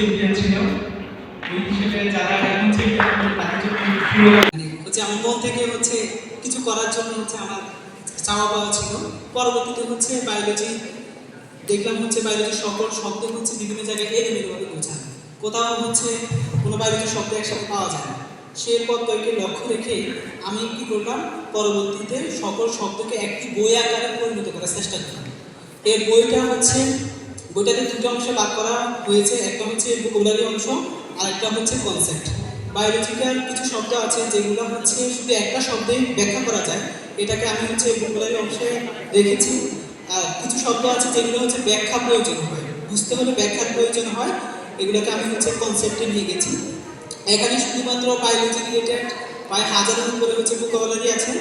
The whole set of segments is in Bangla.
চ্যাম্পিয়ন ছিল ওই হিসেবে যারা এখন চ্যাম্পিয়ন তাদের জন্য মানে হচ্ছে আমার মন থেকে হচ্ছে কিছু করার জন্য হচ্ছে আমার চাওয়া পাওয়া ছিল। পরবর্তীতে হচ্ছে বায়োলজি দেখলাম হচ্ছে বায়োলজির সকল শব্দ হচ্ছে বিভিন্ন জায়গায় এলোমেলোভাবে বোঝানো কোথাও হচ্ছে কোনো বায়োলজির শব্দ একসাথে পাওয়া যায় না। সে পদ্ধতিকে লক্ষ্য রেখে আমি কি করলাম? পরবর্তীতে সকল শব্দকে একটি বই আকারে পরিণত করার চেষ্টা করলাম। এই বইটা হচ্ছে বইটাতে দুটো অংশে ভাগ করা হয়েছে, একটা হচ্ছে ভোকাবুলারি অংশ আর একটা হচ্ছে কনসেপ্ট বায়োলজিক্যাল কিছু শব্দ আছে যেগুলো হচ্ছে শুধু একটা শব্দে ব্যাখ্যা করা যায়। এটাকে আমি হচ্ছে ভোকাবুলারি অংশে রেখেছি। আর কিছু শব্দ আছে যেগুলো হচ্ছে ব্যাখ্যা প্রয়োজন হয়। বুঝতে হলে ব্যাখ্যার প্রয়োজন হয়। এগুলোকে আমি হচ্ছে কনসেপ্টে নিয়ে গেছি। এখানে শুধুমাত্র বায়োলজি রিলেটেড প্রায় হাজারের উপরে হচ্ছে ভোকাবুলারি আছে।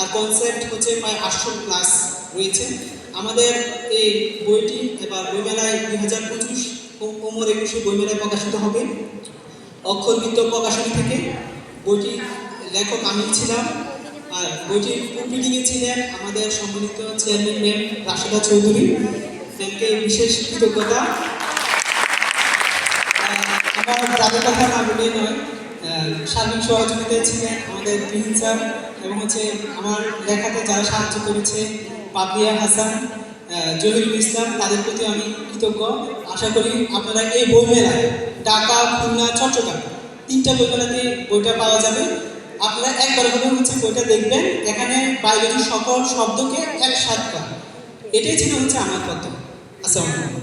আর কনসেপ্ট হচ্ছে প্রায় আটশো প্লাস রয়েছে আমাদের এই বইটি এবার বইমেলায় দুই হাজার পঁচিশ ওমর একুশে বইমেলায় প্রকাশিত হবে। অক্ষরবিদ্য প্রকাশনী থেকে। বইটি লেখক আমি ছিলাম আর বইটির প্রুফরিডিংয়ে ছিলেন আমাদের সম্মানিত চেয়ারম্যান ম্যাম রাশেদা চৌধুরী। ম্যামকে বিশেষ কৃতজ্ঞতা। আমার যাদের কথা না বলে নয় সার্বিক সহযোগিতায় ছিলেন আমাদের বিহিন স্যার এবং হচ্ছে আমার লেখাতে যারা সাহায্য করেছে পাপিয়া হাসান জহিরুল ইসলাম, তাদের প্রতি আমি কৃতজ্ঞ। আশা করি আপনারা এই বই মেলায় ঢাকা, খুলনা, চট্টগ্রাম তিনটা বই মেলাতে বইটা পাওয়া যাবে। আপনারা একবার করে হচ্ছে বইটা দেখবেন। এখানে বাইরের সকল শব্দকে একসাথ করা। এটাই ছিল হচ্ছে আমার কথা। আসসালামু